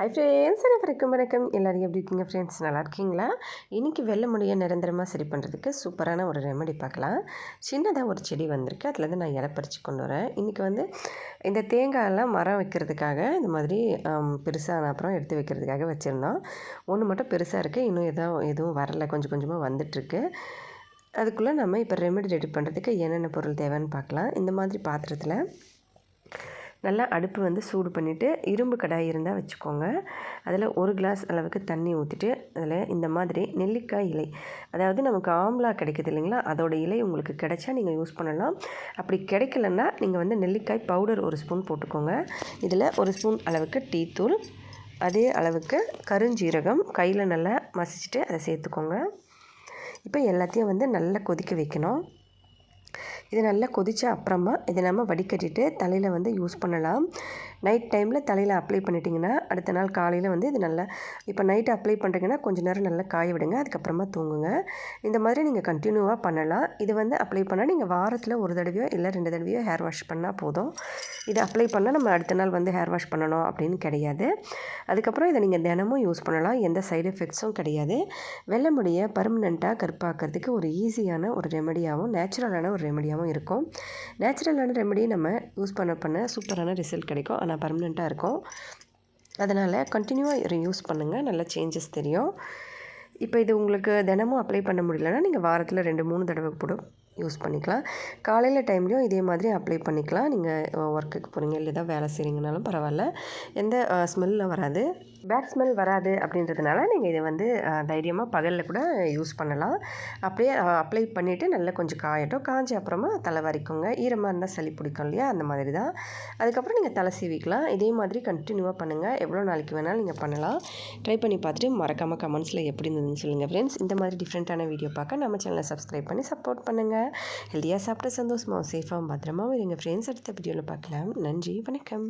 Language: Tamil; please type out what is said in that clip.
ஹை ஃப்ரெண்ட்ஸ் அனைவருக்கும் வணக்கம். எல்லோரும் எப்படி இருக்கீங்க ஃப்ரெண்ட்ஸ் நல்லா இருக்கீங்களா? இன்றைக்கி வெள்ளை முடியை நிரந்தரமாக சரி பண்ணுறதுக்கு சூப்பரான ஒரு ரெமெடி பார்க்கலாம். சின்னதாக ஒரு செடி வந்திருக்கு. அதுலேருந்து நான் இலை பறித்து கொண்டு வரேன். இன்றைக்கி வந்து இந்த தேங்காயெல்லாம் மரம் வைக்கிறதுக்காக இந்த மாதிரி பெருசான அப்புறம் எடுத்து வைக்கிறதுக்காக வச்சுருந்தோம். ஒன்று மட்டும் பெருசாக இருக்குது இன்னும் எதுவும் எதுவும் வரலை. கொஞ்சம் கொஞ்சமாக வந்துட்டுருக்கு. அதுக்குள்ளே நம்ம இப்போ ரெமெடி ரெடி பண்ணுறதுக்கு என்னென்ன பொருள் தேவைன்னு பார்க்கலாம். இந்த மாதிரி பாத்திரத்தில் நல்லா அடுப்பு வந்து சூடு பண்ணிவிட்டு இரும்பு கடாய் இருந்தால் வச்சுக்கோங்க. அதில் ஒரு கிளாஸ் அளவுக்கு தண்ணி ஊற்றிட்டு அதில் இந்த மாதிரி நெல்லிக்காய் இலை. அதாவது நமக்கு ஆம்லா கிடைக்குது இல்லைங்களா? அதோட இலை உங்களுக்கு கிடைச்சா நீங்கள் யூஸ் பண்ணலாம். அப்படி கிடைக்கலன்னா நீங்கள் வந்து நெல்லிக்காய் பவுடர் ஒரு ஸ்பூன் போட்டுக்கோங்க. இதில் ஒரு ஸ்பூன் அளவுக்கு டீ தூள் அதே அளவுக்கு கருஞ்சீரகம் கையில் நல்லா மசிச்சுட்டு அதை சேர்த்துக்கோங்க. இப்போ எல்லாத்தையும் வந்து நல்லா கொதிக்க வைக்கணும். இது நல்லா கொதித்த அப்புறமா இதை நம்ம வடிகட்டிட்டு தலையில் வந்து யூஸ் பண்ணலாம். நைட் டைமில் தலையில் அப்ளை பண்ணிட்டிங்கன்னா அடுத்த நாள் காலையில் வந்து இது நல்லா இப்போ நைட்டு அப்ளை பண்ணுறீங்கன்னா கொஞ்சம் நேரம் நல்லா காய விடுங்க அதுக்கப்புறமா தூங்குங்க. இந்த மாதிரி நீங்கள் கண்டினியூவாக பண்ணலாம். இது வந்து அப்ளை பண்ணால் நீங்கள் வாரத்தில் ஒரு தடவையோ இல்லை ரெண்டு தடவையோ ஹேர் வாஷ் பண்ணால் போதும். இதை அப்ளை பண்ணால் நம்ம அடுத்த நாள் வந்து ஹேர் வாஷ் பண்ணணும் அப்படின்னு கிடையாது. அதுக்கப்புறம் இதை நீங்கள் தினமும் யூஸ் பண்ணலாம். எந்த சைடு எஃபெக்ட்ஸும் கிடையாது. வெள்ளை முடியை பர்மனெண்ட்டாக கருப்பாக்கிறதுக்கு ஒரு ஈஸியான ஒரு ரெமடியாகவும் நேச்சுரலான ஒரு ஒரு ரெமடியாகவும் இருக்கும். நேச்சுரலான ரெமடி நம்ம யூஸ் பண்ண பண்ண சூப்பரான ரிசல்ட் கிடைக்கும். ஆனால் பர்மனெண்ட்டாக இருக்கும். அதனால் கண்டினியூவாக யூஸ் பண்ணுங்கள் நல்ல சேஞ்சஸ் தெரியும். இப்போ இது உங்களுக்கு தினமும் அப்ளை பண்ண முடியலன்னா நீங்கள் வாரத்தில் ரெண்டு மூணு தடவை கூட யூஸ் பண்ணிக்கலாம். காலையில் டைம்லேயும் இதே மாதிரி அப்ளை பண்ணிக்கலாம். நீங்கள் ஒர்க்குக்கு போகிறீங்க இல்லை ஏதாவது வேலை செய்கிறீங்கனாலும் பரவாயில்ல. எந்த ஸ்மெல்லும் வராது. பேட் ஸ்மெல் வராது அப்படின்றதுனால நீங்கள் இதை வந்து தைரியமாக பகலில் கூட யூஸ் பண்ணலாம். அப்படியே அப்ளை பண்ணிவிட்டு நல்லா கொஞ்சம் காயட்டும். காய்ஞ்ச அப்புறமா தலை வரைக்குங்க. ஈரமாக இருந்தால் சளி பிடிக்கும் இல்லையா? அந்த மாதிரி தான். அதுக்கப்புறம் நீங்கள் தலை சீவிக்கலாம். இதே மாதிரி கண்டினியூவாக பண்ணுங்கள் எவ்வளோ நாளைக்கு வேணாலும் நீங்கள் பண்ணலாம். ட்ரை பண்ணி பார்த்துட்டு மறக்காமல் கமெண்ட்ஸில் எப்படி இருந்ததுன்னு சொல்லுங்கள் ஃப்ரெண்ட்ஸ் இந்த மாதிரி டிஃப்ரெண்ட்டான வீடியோ பார்க்க நம்ம சேனலை சப்ஸ்கிரைப் பண்ணி சப்போர்ட் பண்ணுங்கள் ஹெல்த்தியாக சாப்பிட்ட சந்தோஷமாக சேஃபாகவும் பத்திரமாவும் எங்கள் ஃப்ரெண்ட்ஸ் அடுத்த வீடியோவில் பார்க்கலாம் நன்றி வணக்கம்